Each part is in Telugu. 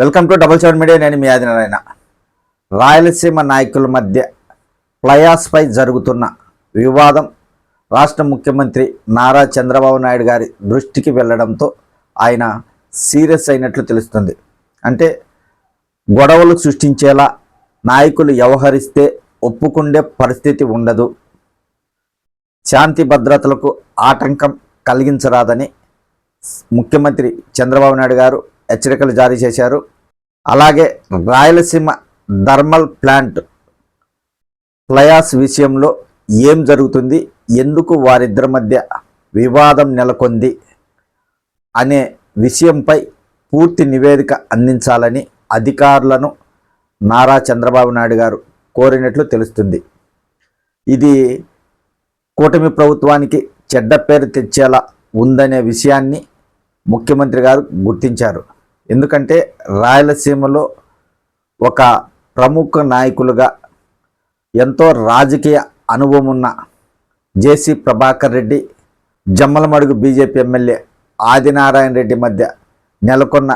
Welcome to double seven media నేను మీ ఆదినారాయణ. రాయలసీమ నాయకుల మధ్య ప్లయాస్పై జరుగుతున్న వివాదం రాష్ట్ర ముఖ్యమంత్రి నారా చంద్రబాబు నాయుడు గారి దృష్టికి వెళ్ళడంతో ఆయన సీరియస్ అయినట్లు తెలుస్తుంది. అంటే గొడవలు సృష్టించేలా నాయకులు వ్యవహరిస్తే ఒప్పుకుండే పరిస్థితి ఉండదు. శాంతి భద్రతలకు ఆటంకం కలిగించరాదని ముఖ్యమంత్రి చంద్రబాబు నాయుడు గారు హెచ్చరికలు జారీ చేశారు. అలాగే రాయలసీమ థర్మల్ ప్లాంట్ ప్లయాస్ విషయంలో ఏం జరుగుతుంది? ఎందుకు వారిద్దరి మధ్య వివాదం నెలకొంది? అనే విషయంపై పూర్తి నివేదిక అందించాలని అధికారులను నారా చంద్రబాబు నాయుడు గారు కోరినట్లు తెలుస్తుంది. ఇది కూటమి ప్రభుత్వానికి చెడ్డ పేరు తెచ్చేలా ఉందనే విషయాన్ని ముఖ్యమంత్రి గారు గుర్తించారు. ఎందుకంటే రాయలసీమలో ఒక ప్రముఖ నాయకులుగా ఎంతో రాజకీయ అనుభవం ఉన్న JC Prabhakar Reddy Jammalamadugu BJP MLA Adinarayana Reddy మధ్య నెలకొన్న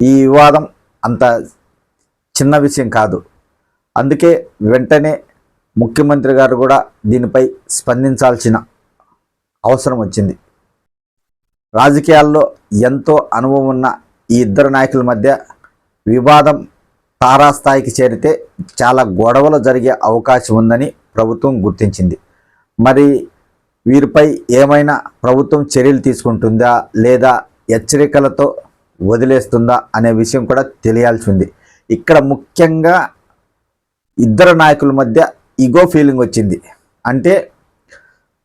ఈ వివాదం అంత చిన్న విషయం కాదు. అందుకే వెంటనే ముఖ్యమంత్రి గారు కూడా దీనిపై స్పందించాల్సిన అవసరం వచ్చింది. రాజకీయాల్లో ఎంతో అనుభవం ఉన్న ఈ ఇద్దరు నాయకుల మధ్య వివాదం తారాస్థాయికి చేరితే చాలా గొడవలు జరిగే అవకాశం ఉందని ప్రభుత్వం గుర్తించింది. మరి వీరిపై ఏమైనా ప్రభుత్వం చర్యలు తీసుకుంటుందా? లేదా హెచ్చరికలతో వదిలేస్తుందా? అనే విషయం కూడా తెలియాల్సి ఉంది. ఇక్కడ ముఖ్యంగా ఇద్దరు నాయకుల మధ్య ఇగో ఫీలింగ్ వచ్చింది. అంటే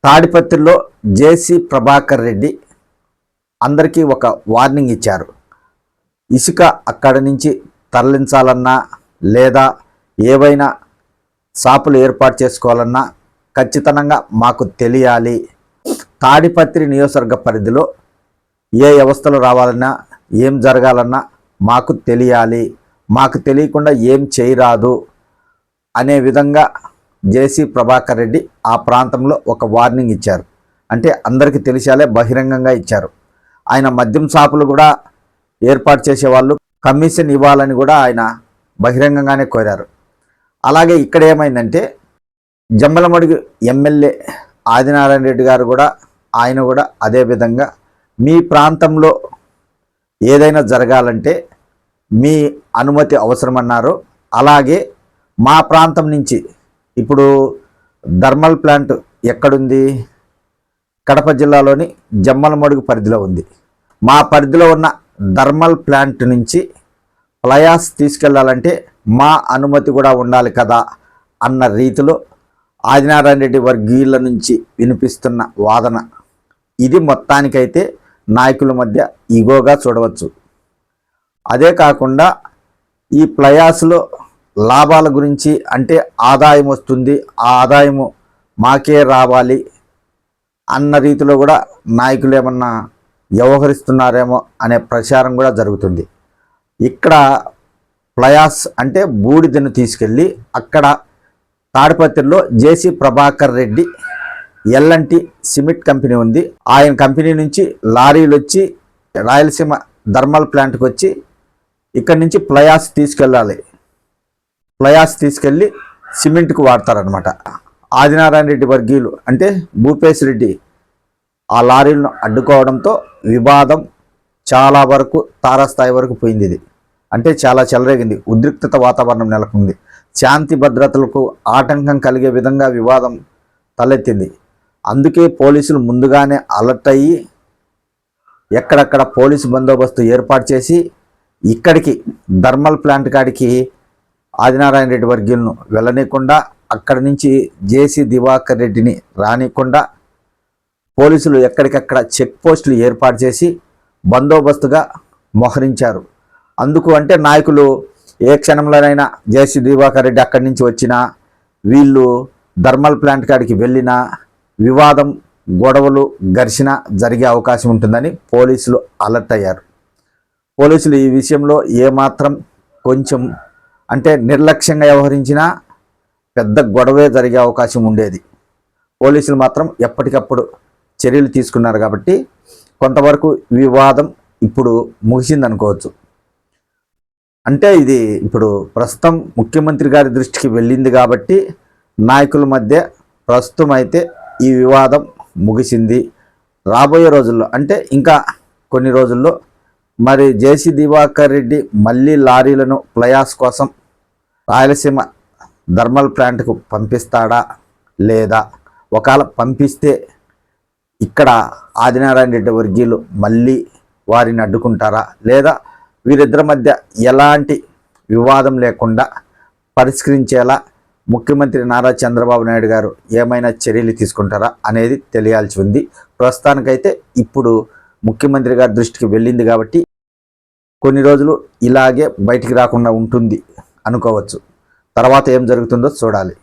తాడిపత్రిలో జేసీ ప్రభాకర్ రెడ్డి అందరికీ ఒక వార్నింగ్ ఇచ్చారు. ఇసుక అక్కడి నుంచి తరలించాలన్నా లేదా ఏవైనా షాపులు ఏర్పాటు చేసుకోవాలన్నా ఖచ్చితంగా మాకు తెలియాలి. తాడిపత్రి నియోజకవర్గ పరిధిలో ఏ వ్యవస్థలు రావాలన్నా ఏం జరగాలన్నా మాకు తెలియాలి. మాకు తెలియకుండా ఏం చేయరాదు అనే విధంగా జేసీ ప్రభాకర్ రెడ్డి ఆ ప్రాంతంలో ఒక వార్నింగ్ ఇచ్చారు. అంటే అందరికీ తెలిసేలే బహిరంగంగా ఇచ్చారు. ఆయన మద్యం షాపులు కూడా ఏర్పాటు చేసేవాళ్ళు కమిషన్ ఇవ్వాలని కూడా ఆయన బహిరంగంగానే కోరారు. అలాగే ఇక్కడ ఏమైందంటే జమ్మలమడుగు ఎమ్మెల్యే ఆదినారాయణ రెడ్డి గారు కూడా ఆయన కూడా అదే విధంగా మీ ప్రాంతంలో ఏదైనా జరగాలంటే మీ అనుమతి అవసరమన్నారు. అలాగే మా ప్రాంతం నుంచి ఇప్పుడు థర్మల్ ప్లాంట్ ఎక్కడుంది? కడప జిల్లాలోని జమ్మలమడుగు పరిధిలో ఉంది. మా పరిధిలో ఉన్న థర్మల్ ప్లాంట్ నుంచి ప్లయాస్ తీసుకెళ్ళాలంటే మా అనుమతి కూడా ఉండాలి కదా అన్న రీతిలో ఆదినారాయణ రెడ్డి వర్గీయుల నుంచి వినిపిస్తున్న వాదన. ఇది మొత్తానికైతే నాయకుల మధ్య ఈగోగా చూడవచ్చు. అదే కాకుండా ఈ ప్లయాస్లో లాభాల గురించి అంటే ఆదాయం వస్తుంది ఆ ఆదాయము మాకే రావాలి అన్న రీతిలో కూడా నాయకులు ఏమన్నా వ్యవహరిస్తున్నారేమో అనే ప్రచారం కూడా జరుగుతుంది. ఇక్కడ ప్లయాస్ అంటే బూడిదను తీసుకెళ్ళి అక్కడ తాడిపత్రిలో JC Prabhakar Reddy LNT cement company ఉంది. ఆయన కంపెనీ నుంచి లారీలు వచ్చి రాయలసీమ థర్మల్ ప్లాంట్కి వచ్చి ఇక్కడి నుంచి ప్లయాస్ తీసుకెళ్ళాలి. ప్లయాస్ తీసుకెళ్ళి సిమెంట్కు వాడతారనమాట ఆదినారాయణ రెడ్డి వర్గీయులు అంటే భూపేశ్ రెడ్డి ఆ లారీలను అడ్డుకోవడంతో వివాదం చాలా వరకు తారాస్థాయి వరకు పోయింది ఇది. అంటే చాలా చెలరేగింది. ఉద్రిక్తత వాతావరణం నెలకొంది. శాంతి భద్రతలకు ఆటంకం కలిగే విధంగా వివాదం తలెత్తింది. అందుకే పోలీసులు ముందుగానే అలర్ట్ అయ్యి ఎక్కడక్కడ పోలీసు బందోబస్తు ఏర్పాటు చేసి ఇక్కడికి థర్మల్ ప్లాంట్ కాడికి ఆదినారాయణ రెడ్డి వర్గీయులను వెళ్ళనీయకుండా అక్కడి నుంచి జేసీ దివాకర్ రెడ్డిని రానియకుండా పోలీసులు ఎక్కడికక్కడ చెక్ పోస్టులు ఏర్పాటు చేసి బందోబస్తుగా మోహరించారు. అందుకు అంటే నాయకులు ఏ క్షణంలోనైనా జేసీ దివాకర్ రెడ్డి అక్కడి నుంచి వచ్చినా వీళ్ళు థర్మల్ ప్లాంట్ కాడికి వెళ్ళినా వివాదం గొడవలు ఘర్షణ జరిగే అవకాశం ఉంటుందని పోలీసులు అలర్ట్ అయ్యారు. పోలీసులు ఈ విషయంలో ఏమాత్రం కొంచెం అంటే నిర్లక్ష్యంగా వ్యవహరించినా పెద్ద గొడవే జరిగే అవకాశం ఉండేది. పోలీసులు మాత్రం ఎప్పటికప్పుడు చర్యలు తీసుకున్నారు కాబట్టి కొంతవరకు వివాదం ఇప్పుడు ముగిసిందనుకోవచ్చు. అంటే ఇది ఇప్పుడు ప్రస్తుతం ముఖ్యమంత్రి గారి దృష్టికి వెళ్ళింది కాబట్టి నాయకుల మధ్య ప్రస్తుతం అయితే ఈ వివాదం ముగిసింది. రాబోయే రోజుల్లో అంటే ఇంకా కొన్ని రోజుల్లో మరి జేసీ దివాకర్ రెడ్డి మళ్ళీ లారీలను ప్లయాస్ కోసం రాయలసీమ థర్మల్ ప్లాంట్కు పంపిస్తాడా లేదా? ఒకవేళ పంపిస్తే ఇక్కడ ఆదినారాయణ రెడ్డి వర్గీయులు మళ్ళీ వారిని అడ్డుకుంటారా? లేదా వీరిద్దరి మధ్య ఎలాంటి వివాదం లేకుండా పరిష్కరించేలా ముఖ్యమంత్రి నారా చంద్రబాబు నాయుడు గారు ఏమైనా చర్యలు తీసుకుంటారా అనేది తెలియాల్సి ఉంది. ప్రస్తుతానికైతే ఇప్పుడు ముఖ్యమంత్రి గారి దృష్టికి వెళ్ళింది కాబట్టి కొన్ని రోజులు ఇలాగే బయటికి రాకుండా ఉంటుంది అనుకోవచ్చు. తర్వాత ఏం జరుగుతుందో చూడాలి.